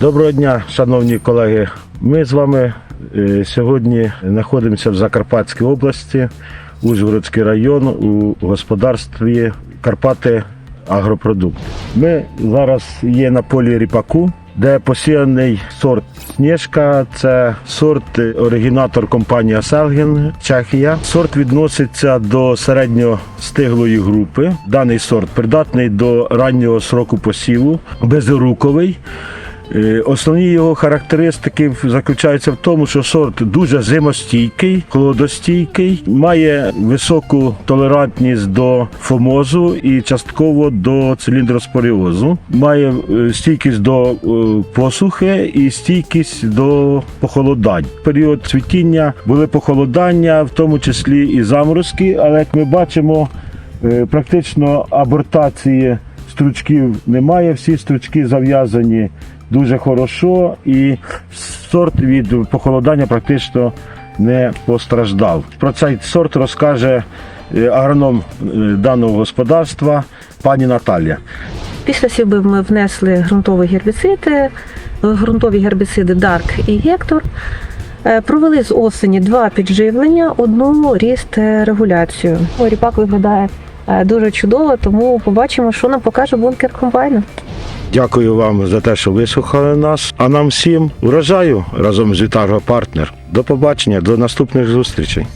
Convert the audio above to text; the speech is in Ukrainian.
Доброго дня, шановні колеги. Ми з вами е, сьогодні знаходимося в Закарпатській області, Ужгородський район у господарстві Карпати Агропродукт. Ми зараз є на полі ріпаку, де посіяний сорт Снежка. Це сорт е, оригінатор компанії Селген, Чехія. Сорт відноситься до середньостиглої групи. Даний сорт придатний до раннього сроку посіву, безруковий. Е, Основні його характеристики заключаються в тому, що сорт дуже зимостійкий, холодостійкий, має високу толерантність до фомозу і частково до циліндроспоріозу, має е, стійкість до е, посухи і стійкість до похолодань. В період цвітіння були похолодання, в тому числі і заморозки, але як ми бачимо, практично абортації стручків немає, всі стручки зав'язані дуже хорошо, і сорт від похолодання практично не постраждав. Про цей сорт розкаже е, агроном е, даного господарства пані Наталія. Після сівби ми внесли ґрунтові гербіциди, ґрунтові гербіциди Дарк і Гектор. Провели з осені два підживлення, одну ріст е, регуляцію. Ріпак виглядає дуже чудово, тому побачимо, що нам покаже бункер комбайну. Дякую вам за те, що вислухали нас. А нам всім врожаю разом з Вітарго Партнер. До побачення, до наступних зустрічей.